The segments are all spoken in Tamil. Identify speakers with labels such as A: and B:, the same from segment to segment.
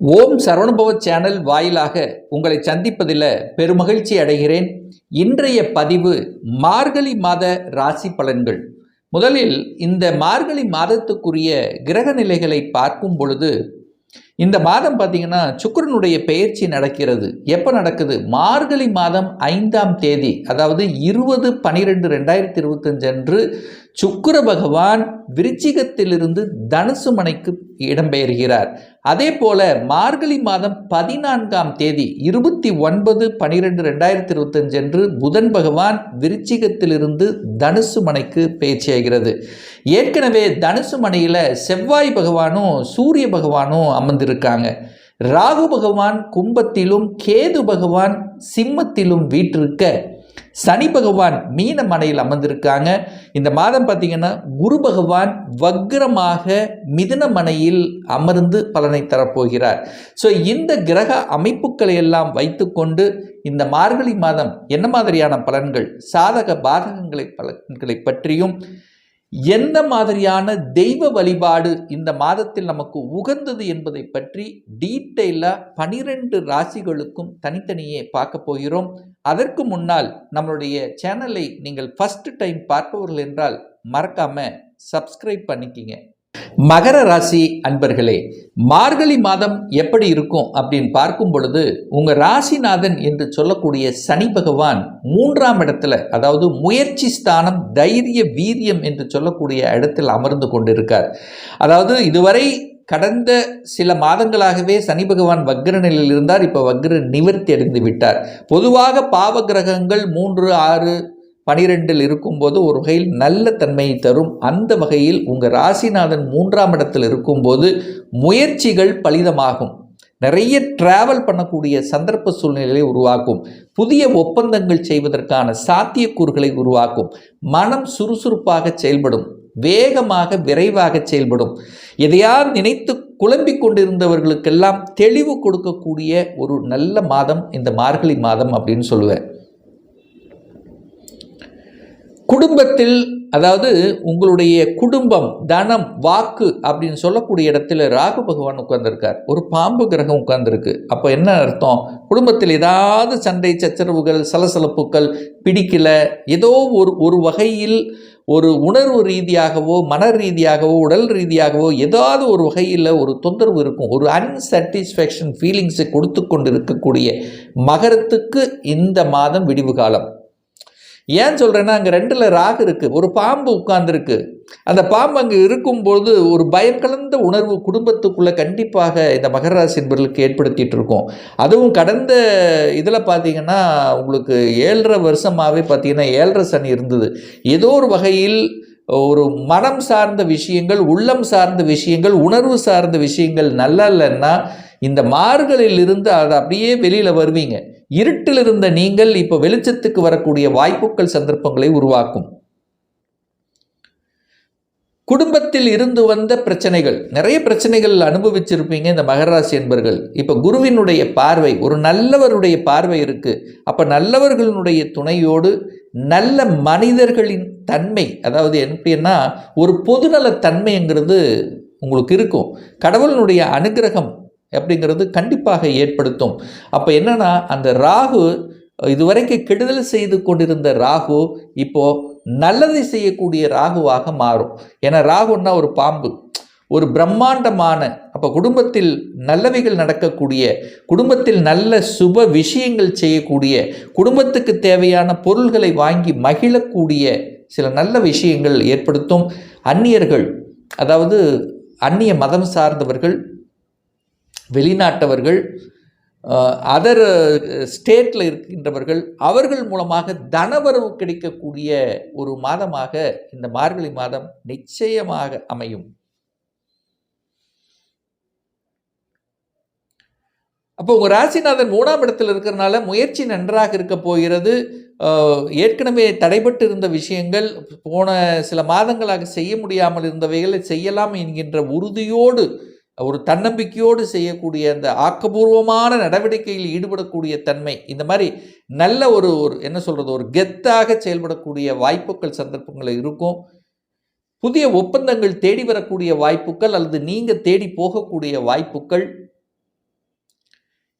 A: ஓம் சரவணுபவ சேனல் வாயிலாக உங்களை சந்திப்பதில் பெருமகிழ்ச்சி அடைகிறேன். இன்றைய பதிவு மார்கழி மாத ராசி பலன்கள். முதலில் இந்த மார்கழி மாதத்துக்குரிய கிரக நிலைகளை பார்க்கும் பொழுது இந்த மாதம் பார்த்தீங்கன்னா சுக்கிரனுடைய பெயர்ச்சி நடக்கிறது. எப்போ நடக்குது? மார்கழி மாதம் ஐந்தாம் தேதி அதாவது இருபது பனிரெண்டு ரெண்டாயிரத்தி இருபத்தஞ்சு அன்று சுக்கர பகவான் விருச்சிகத்திலிருந்து தனுசு மனைக்கு இடம்பெயர்கிறார். அதே போல மார்கழி மாதம் பதினான்காம் தேதி இருபத்தி ஒன்பது பனிரெண்டு ரெண்டாயிரத்தி இருபத்தஞ்சு அன்று புதன் பகவான் விருச்சிகத்திலிருந்து தனுசு மனைக்கு பேச்சியாகிறது ஏற்கனவே தனுசு மனையில் செவ்வாய் பகவானும் சூரிய பகவானும் அமர்ந்து இருக்காங்க ராகு பகவான் கும்பத்திலும் கேது பகவான் சிம்மத்திலும் வீற்றிருக்க சனி பகவான் மீன மனையில் அமர்ந்திருக்காங்க. இந்த மாதம் பார்த்தீங்கன்னா குரு பகவான் வக்ரமாக மிதுன மனையில் அமர்ந்து பலனை தரப்போகிறார். ஸோ இந்த கிரக அமைப்புகளை எல்லாம் வைத்துக்கொண்டு இந்த மார்கழி மாதம் என்ன மாதிரியான பலன்கள் சாதக பாதகங்களை பலன்களை பற்றியும் எந்த மாதிரியான தெய்வ வழிபாடு இந்த மாதத்தில் நமக்கு உகந்தது என்பதை பற்றி டீட்டெயிலாக பனிரெண்டு ராசிகளுக்கும் தனித்தனியே பார்க்க போகிறோம். அதற்கு முன்னால் நம்மளுடைய சேனலை நீங்கள் ஃபஸ்ட் டைம் பார்ப்பவர்கள் என்றால் மறக்காம சப்ஸ்கிரைப் பண்ணிக்கிங்க. மகர ராசி அன்பர்களே மார்கழி மாதம் எப்படி இருக்கும் அப்படின்னு பார்க்கும் பொழுது உங்க ராசிநாதன் என்று சொல்லக்கூடிய சனி பகவான் மூன்றாம் இடத்துல அதாவது முயற்சி ஸ்தானம் தைரிய வீரியம் என்று சொல்லக்கூடிய இடத்தில் அமர்ந்து கொண்டிருக்கார். அதாவது இதுவரை கடந்த சில மாதங்களாகவே சனி பகவான் வக்ர நிலையில் இருந்தார். இப்போ வக்ர நிவர்த்தி அடைந்து விட்டார். பொதுவாக பாவ கிரகங்கள் மூன்று ஆறு பனிரெண்டில் இருக்கும்போது ஒரு வகையில் நல்ல தன்மையை தரும். அந்த வகையில் உங்கள் ராசிநாதன் மூன்றாம் இடத்தில் இருக்கும்போது முயற்சிகள் பலிதமாகும். நிறைய டிராவல் பண்ணக்கூடிய சந்தர்ப்ப சூழ்நிலையை உருவாக்கும். புதிய ஒப்பந்தங்கள் செய்வதற்கான சாத்தியக்கூறுகளை உருவாக்கும். மனம் சுறுசுறுப்பாக செயல்படும். வேகமாக விரைவாக செயல்படும். எதையாவது நினைத்து குழம்பிக் கொண்டிருந்தவர்களுக்கெல்லாம் தெளிவு கொடுக்கக்கூடிய ஒரு நல்ல மாதம் இந்த மார்கழி மாதம் அப்படின்னு சொல்லுவேன். குடும்பத்தில் அதாவது உங்களுடைய குடும்பம் தனம் வாக்கு அப்படின்னு சொல்லக்கூடிய இடத்துல ராகு பகவான் உட்கார்ந்துருக்கார். ஒரு பாம்பு கிரகம் உட்கார்ந்துருக்கு. அப்போ என்ன அர்த்தம்? குடும்பத்தில் ஏதாவது சண்டை சச்சரவுகள் சலசலப்புகள் பிடிக்கல ஏதோ ஒரு ஒரு வகையில் ஒரு உணர்வு ரீதியாகவோ மன ரீதியாகவோ உடல் ரீதியாகவோ ஏதாவது ஒரு வகையில் ஒரு தொந்தரவு இருக்கும். ஒரு அன்சாட்டிஸ்ஃபேக்ஷன் ஃபீலிங்ஸை கொடுத்து கொண்டு இருக்கக்கூடிய மகரத்துக்கு இந்த மாதம் விடிவு காலம். ஏன் சொல்கிறேன்னா அங்கே ரெண்டில் ராகு இருக்குது ஒரு பாம்பு உட்கார்ந்துருக்கு. அந்த பாம்பு அங்கே இருக்கும்போது ஒரு பயம் கலந்த உணர்வு குடும்பத்துக்குள்ளே கண்டிப்பாக இந்த மகர ராசி ஏற்படுத்திகிட்டு இருக்கும். அதுவும் கடந்த இதில் பார்த்தீங்கன்னா உங்களுக்கு ஏழரை வருஷமாகவே பார்த்தீங்கன்னா ஏழரை சனி இருந்தது. ஏதோ ஒரு வகையில் ஒரு மனம் சார்ந்த விஷயங்கள் உள்ளம் சார்ந்த விஷயங்கள் உணர்வு சார்ந்த விஷயங்கள் நல்லா இல்லைன்னா இந்த மார்களில் இருந்து அதை அப்படியே வெளியில் வருவீங்க. இருட்டில் இருந்த நீங்கள் இப்போ வெளிச்சத்துக்கு வரக்கூடிய வாய்ப்புகள் சந்தர்ப்பங்களை உருவாக்கும். குடும்பத்தில் இருந்து வந்த பிரச்சனைகள் நிறைய பிரச்சனைகள் அனுபவிச்சிருப்பீங்க இந்த மகராசி என்பர்கள். இப்போ குருவினுடைய பார்வை ஒரு நல்லவருடைய பார்வை இருக்குது அப்போ நல்லவர்களுடைய துணையோடு நல்ல மனிதர்களின் தன்மை அதாவது எப்படின்னா ஒரு பொதுநல தன்மைங்கிறது உங்களுக்கு இருக்கும். கடவுளினுடைய அனுகிரகம் அப்படிங்கிறது கண்டிப்பாக ஏற்படுத்தும். அப்போ என்னென்னா அந்த ராகு இதுவரைக்கும் கெடுதல் செய்து கொண்டிருந்த ராகு இப்போது நல்லதை செய்யக்கூடிய ராகுவாக மாறும். ஏன்னா ராகுன்னா ஒரு பாம்பு. ஒரு பிரம்மாண்டமான அப்போ குடும்பத்தில் நல்லவைகள் நடக்கக்கூடிய குடும்பத்தில் நல்ல சுப விஷயங்கள் செய்யக்கூடிய குடும்பத்துக்கு தேவையான பொருள்களை வாங்கி மகிழக்கூடிய சில நல்ல விஷயங்கள் ஏற்படுத்தும். அந்நியர்கள் அதாவது அந்நிய மதம் சார்ந்தவர்கள் வெளிநாட்டவர்கள் அதர் ஸ்டேட்டில் இருக்கின்றவர்கள் அவர்கள் மூலமாக தனவரவு கிடைக்கக்கூடிய ஒரு மாதமாக இந்த மார்கழி மாதம் நிச்சயமாக அமையும். அப்போ உங்கள் ராசிநாதன் மூணாம் இடத்தில் இருக்கிறனால முயற்சி நன்றாக இருக்க போகிறது. ஏற்கனவே தடைபட்டு இருந்த விஷயங்கள் போன சில மாதங்களாக செய்ய முடியாமல் இருந்தவைகளை செய்யலாம் என்கின்ற உறுதியோடு ஒரு தன்னம்பிக்கையோடு செய்யக்கூடிய அந்த ஆக்கபூர்வமான நடவடிக்கையில் ஈடுபடக்கூடிய தன்மை இந்த மாதிரி நல்ல ஒரு ஒரு என்ன சொல்கிறது ஒரு கெத்தாக செயல்படக்கூடிய வாய்ப்புகள் சந்தர்ப்பங்கள் இருக்கும். புதிய ஒப்பந்தங்கள் தேடி வரக்கூடிய வாய்ப்புகள் அல்லது நீங்கள் தேடி போகக்கூடிய வாய்ப்புகள்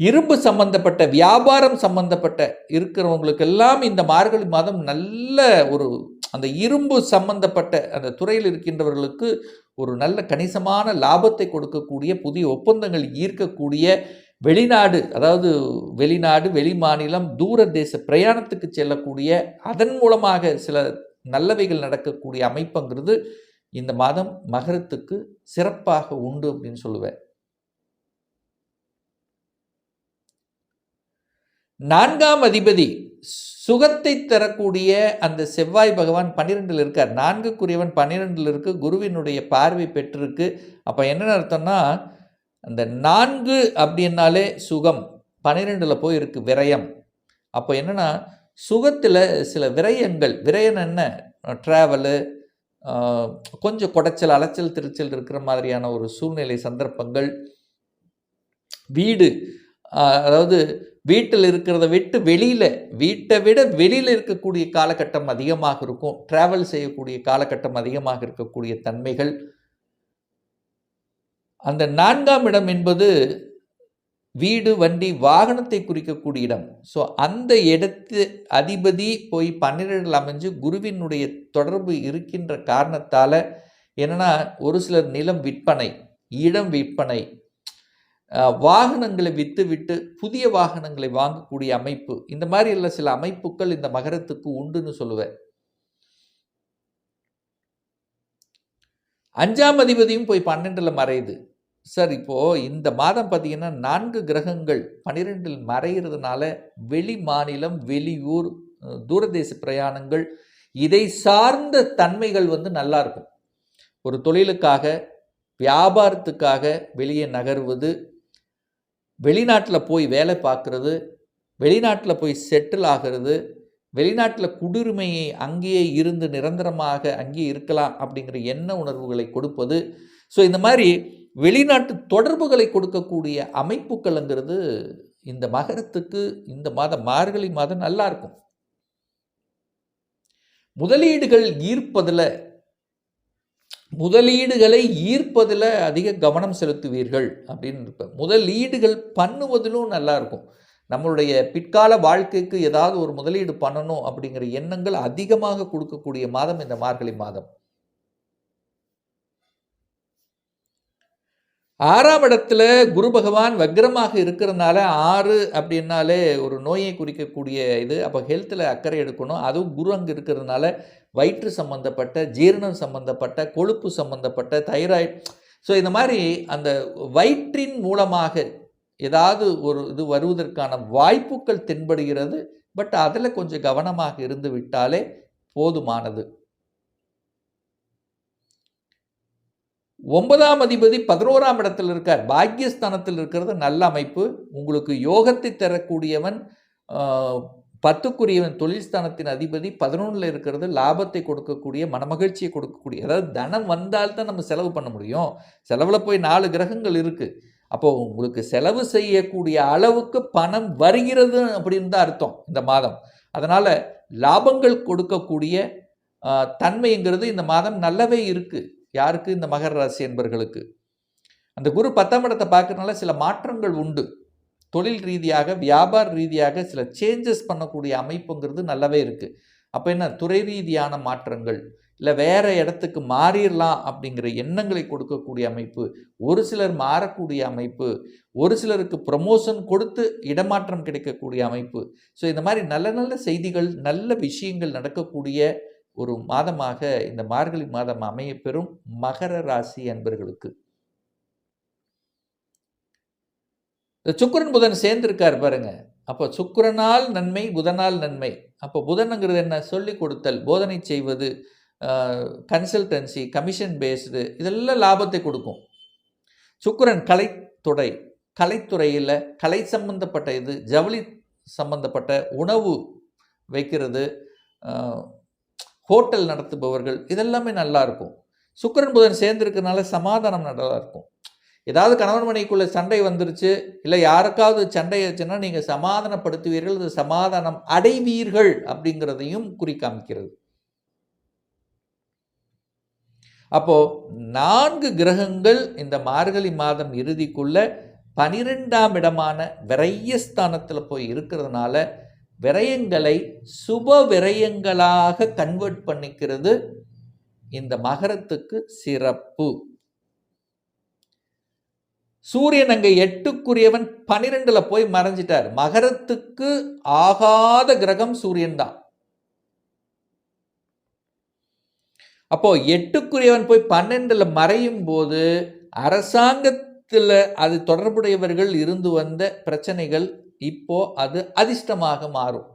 A: இரும்பு சம்பந்தப்பட்ட வியாபாரம் சம்பந்தப்பட்ட இருக்கிறவங்களுக்கெல்லாம் இந்த மார்கழி மாதம் நல்ல ஒரு அந்த இரும்பு சம்பந்தப்பட்ட அந்த துறையில் இருக்கின்றவர்களுக்கு ஒரு நல்ல கணிசமான லாபத்தை கொடுக்கக்கூடிய புதிய ஒப்பந்தங்கள் ஈர்க்கக்கூடிய வெளிநாடு அதாவது வெளிநாடு வெளி மாநிலம் தூர தேச பிரயாணத்துக்கு செல்லக்கூடிய அதன் மூலமாக சில நல்லவைகள் நடக்கக்கூடிய அமைப்புங்கிறது இந்த மாதம் மகரத்துக்கு சிறப்பாக உண்டு அப்படின்னு சொல்லுவேன். நான்காம் அதிபதி சுகத்தை தரக்கூடிய அந்த செவ்வாய் பகவான் பன்னிரெண்டில் இருக்கார். நான்குக்குரியவன் பன்னிரெண்டில் இருக்கு. குருவினுடைய பார்வை பெற்றிருக்கு. அப்போ என்ன அர்த்தம்னா அந்த நான்கு அப்படின்னாலே சுகம். பன்னிரெண்டில் போய் இருக்கு விரயம். அப்போ என்னென்னா சுகத்தில் சில விரயங்கள். விரயம் என்ன? ட்ராவலு கொஞ்சம் குடைச்சல் அலைச்சல் திருச்சல் இருக்கிற மாதிரியான ஒரு சூழ்நிலை சந்தர்ப்பங்கள். வீடு அதாவது வீட்டில் இருக்கிறத விட்டு வெளியில் வீட்டை விட வெளியில் இருக்கக்கூடிய காலகட்டம் அதிகமாக இருக்கும். ட்ராவல் செய்யக்கூடிய காலகட்டம் அதிகமாக இருக்கக்கூடிய தன்மைகள். அந்த நான்காம் இடம் என்பது வீடு வண்டி வாகனத்தை குறிக்கக்கூடிய இடம். ஸோ அந்த இடத்து அதிபதி போய் பன்னிரெண்டில் அமைஞ்சு குருவினுடைய தொடர்பு இருக்கின்ற காரணத்தால் என்னென்னா ஒரு சிலர் நிலம் விற்பனை இடம் விற்பனை வாகனங்களை விற்றுவிட்டு புதிய வாகனங்களை வாங்கக்கூடிய அமைப்பு இந்த மாதிரி உள்ள சில அமைப்புகள் இந்த மகரத்துக்கு உண்டுன்னு சொல்லுவேன். அஞ்சாம் அதிபதியும் போய் பன்னெண்டில் மறையுது. சார் இப்போது இந்த மாதம் பார்த்தீங்கன்னா நான்கு கிரகங்கள் பன்னிரெண்டில் மறைகிறதுனால வெளி மாநிலம் வெளியூர் தூரதேச பிரயாணங்கள் இதை சார்ந்த தன்மைகள் வந்து நல்லா இருக்கும். ஒரு தொழிலுக்காக வியாபாரத்துக்காக வெளியே நகர்வது வெளிநாட்டில் போய் வேலை பார்க்குறது வெளிநாட்டில் போய் செட்டில் ஆகிறது வெளிநாட்டில் குடியுரிமையை அங்கேயே இருந்து நிரந்தரமாக அங்கேயே இருக்கலாம் அப்படிங்கிற எண்ண உணர்வுகளை கொடுப்பது. ஸோ இந்த மாதிரி வெளிநாட்டு தொடர்புகளை கொடுக்கக்கூடிய அமைப்புகள்ங்கிறது இந்த மகரத்துக்கு இந்த மாதம் மார்கழி மாதம் நல்லா இருக்கும். முதலீடுகள் ஈர்ப்பதில் முதலீடுகளை ஈர்ப்பதில் அதிக கவனம் செலுத்துவீர்கள் அப்படின்னு இருப்பேன். முதலீடுகள் பண்ணுவதிலும் நல்லாயிருக்கும் நம்மளுடைய பிற்கால வாழ்க்கைக்கு ஏதாவது ஒரு முதலீடு பண்ணணும் அப்படிங்கிற எண்ணங்கள் அதிகமாக கொடுக்கக்கூடிய மாதம் இந்த மார்கழி மாதம். ஆறாம் இடத்துல குரு பகவான் வக்ரமாக இருக்கிறதுனால ஆறு அப்படின்னாலே ஒரு நோயை குறிக்கக்கூடிய இது. அப்போ ஹெல்த்தில் அக்கறை எடுக்கணும். அதுவும் குரு அங்கே இருக்கிறதுனால வயிற்று சம்மந்தப்பட்ட ஜீரணம் சம்மந்தப்பட்ட கொழுப்பு சம்மந்தப்பட்ட தைராய்டு. ஸோ இந்த மாதிரி அந்த வயிற்றின் மூலமாக ஏதாவது ஒரு இது வருவதற்கான வாய்ப்புகள் தென்படுகிறது. பட் அதில் கொஞ்சம் கவனமாக இருந்து விட்டாலே போதுமானது. ஒன்பதாம் அதிபதி பதினோராம் இடத்தில் இருக்கார். பாக்கியஸ்தானத்தில் இருக்கிறது நல்ல அமைப்பு. உங்களுக்கு யோகத்தை தரக்கூடியவன் பத்துக்குரியவன் தொழில்ஸ்தானத்தின் அதிபதி பதினொன்றில் இருக்கிறது லாபத்தை கொடுக்கக்கூடிய மனமகிழ்ச்சியை கொடுக்கக்கூடிய. அதாவது தனம் வந்தால்தான் நம்ம செலவு பண்ண முடியும். செலவில் போய் நாலு கிரகங்கள் இருக்குது அப்போது உங்களுக்கு செலவு செய்யக்கூடிய அளவுக்கு பணம் வருகிறது அப்படின்னு தான் அர்த்தம் இந்த மாதம். அதனால் லாபங்கள் கொடுக்கக்கூடிய தன்மைங்கிறது இந்த மாதம் நல்லவே இருக்குது யாருக்கு? இந்த மகர ராசி என்பர்களுக்கு. அந்த குரு பத்தாம் இடத்தை பார்க்கறதுனால சில மாற்றங்கள் உண்டு. தொழில் ரீதியாக வியாபார ரீதியாக சில சேஞ்சஸ் பண்ணக்கூடிய அமைப்புங்கிறது நல்லாவே இருக்குது அப்போ என்ன? துறை ரீதியான மாற்றங்கள் இல்லை வேறு இடத்துக்கு மாறிடலாம் அப்படிங்கிற எண்ணங்களை கொடுக்கக்கூடிய அமைப்பு ஒரு சிலர் மாறக்கூடிய அமைப்பு ஒரு சிலருக்கு ப்ரமோஷன் கொடுத்து இடமாற்றம் கிடைக்கக்கூடிய அமைப்பு. ஸோ இந்த மாதிரி நல்ல நல்ல செய்திகள் நல்ல விஷயங்கள் நடக்கக்கூடிய ஒரு மாதமாக இந்த மார்கழி மாதம் அமையப்பெறும் மகர ராசி அன்பர்களுக்கு. சுக்கரன் புதன் சேர்ந்திருக்கார் பாருங்க. அப்போ சுக்கரனால் நன்மை புதனால் நன்மை. அப்போ புதனுங்கிறது என்ன? சொல்லி கொடுத்தல் போதனை செய்வது கன்சல்டன்சி கமிஷன் பேஸ்டு இதெல்லாம் லாபத்தை கொடுக்கும். சுக்கரன் கலைத்துறை கலைத்துறையில் கலை சம்பந்தப்பட்ட இது ஜவுளி சம்பந்தப்பட்ட உணவு வைக்கிறது ஹோட்டல் நடத்துபவர்கள் இதெல்லாமே நல்லா இருக்கும். சுக்கரன் புதன் சேர்ந்துருக்கனால சமாதானம் நல்லா இருக்கும். ஏதாவது கணவன் மனைக்குள்ளே சண்டை வந்துருச்சு இல்லை யாருக்காவது சண்டை ஆச்சுன்னா நீங்கள் சமாதானப்படுத்துவீர்கள் அது சமாதானம் அடைவீர்கள் அப்படிங்கிறதையும் குறிக்காமிக்கிறது அப்போ நான்கு கிரகங்கள் இந்த மார்கழி மாதம் இறுதிக்குள்ள பனிரெண்டாம் இடமான விரயஸ்தானத்தில் போய் இருக்கிறதுனால விரயங்களை சுப விரயங்களாக கன்வெர்ட் பண்ணிக்கிறது இந்த மகரத்துக்கு சிறப்பு. சூரியன் அங்கே எட்டுக்குரியவன் பனிரெண்டில் போய் மறைஞ்சிட்டார். மகரத்துக்கு ஆகாத கிரகம் சூரியன் தான். அப்போ எட்டுக்குரியவன் போய் பன்னெண்டில் மறையும் போது அரசாங்கத்தில் அது தொடர்புடையவர்கள் இருந்து வந்த பிரச்சனைகள் இப்போ அது அதிர்ஷ்டமாக மாறும்.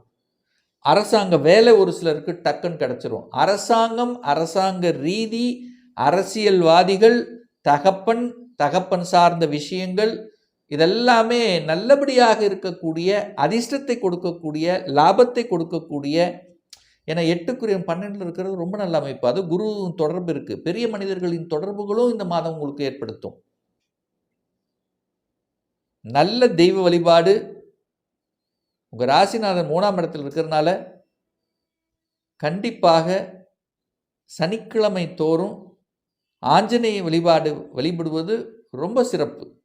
A: அரசாங்க வேலை ஒரு சிலருக்கு டக்குன்னு கிடச்சிரும். அரசாங்கம் அரசாங்க ரீதி அரசியல்வாதிகள் தகப்பன் தகப்பன் சார்ந்த விஷயங்கள் இதெல்லாமே நல்லபடியாக இருக்கக்கூடிய அதிர்ஷ்டத்தை கொடுக்கக்கூடிய லாபத்தை கொடுக்கக்கூடிய ஏன்னா எட்டுக்குரிய பன்னெண்டில் இருக்கிறது ரொம்ப நல்ல அமைப்பு. அது குரு தொடர்பு இருக்குது பெரிய மனிதர்களின் தொடர்புகளும் இந்த மாதம் உங்களுக்கு ஏற்படுத்தும். நல்ல தெய்வ வழிபாடு. உங்கள் ராசிநாதன் மூணாம் இடத்தில் இருக்கிறதுனால கண்டிப்பாக சனிக்கிழமை தோறும் ஆஞ்சநேய வழிபாடு வழிபடுவது ரொம்ப சிறப்பு.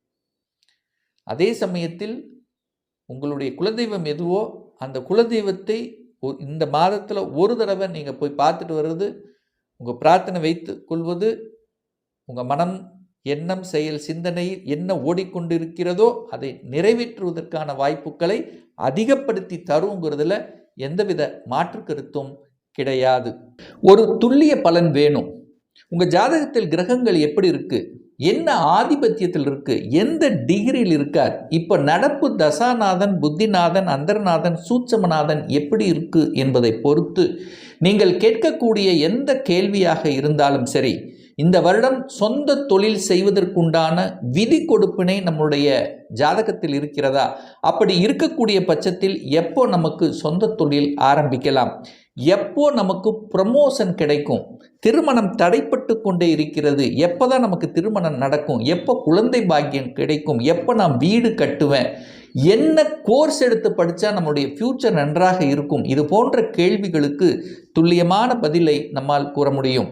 A: அதே சமயத்தில் உங்களுடைய குலதெய்வம் எதுவோ அந்த குலதெய்வத்தை ஒ- இந்த மாதத்தில் ஒரு தடவை நீங்கள் போய் பார்த்துட்டு வர்றது உங்கள் பிரார்த்தனை வைத்து கொள்வது உங்கள் மனம் எண்ணம் செயல் சிந்தனையில் என்ன ஓடிக்கொண்டிருக்கிறதோ அதை நிறைவேற்றுவதற்கான வாய்ப்புகளை அதிகப்படுத்தி தருங்கிறதுல எந்தவித மாற்று கருத்தும் கிடையாது. ஒரு துல்லிய பலன் வேணும். உங்கள் ஜாதகத்தில் கிரகங்கள் எப்படி இருக்குது என்ன ஆதிபத்தியத்தில் இருக்குது எந்த டிகிரியில் இருக்கார்? இப்போ நடப்பு தசாநாதன் புத்திநாதன் அந்தர்நாதன் சூட்சமநாதன் எப்படி இருக்குது என்பதை பொறுத்து நீங்கள் கேட்கக்கூடிய எந்த கேள்வியாக இருந்தாலும் சரி இந்த வருடம் சொந்த தொழில் செய்வதற்குண்டான விதி கொடுப்பினை நம்முடைய ஜாதகத்தில் இருக்கிறதா? அப்படி இருக்கக்கூடிய பட்சத்தில் எப்போ நமக்கு சொந்த தொழில் ஆரம்பிக்கலாம்? எப்போ நமக்கு ப்ரமோஷன் கிடைக்கும்? திருமணம் தடைப்பட்டு கொண்டே இருக்கிறது. எப்போ தான் நமக்கு திருமணம் நடக்கும்? எப்போ குழந்தை பாக்கியம் கிடைக்கும்? எப்போ நான் வீடு கட்டுவேன்? என்ன கோர்ஸ் எடுத்து படித்தா நம்முடைய ஃப்யூச்சர் நன்றாக இருக்கும்? இது போன்ற கேள்விகளுக்கு துல்லியமான பதிலை நம்மால் கூற முடியும்.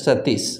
A: சதீஷ்.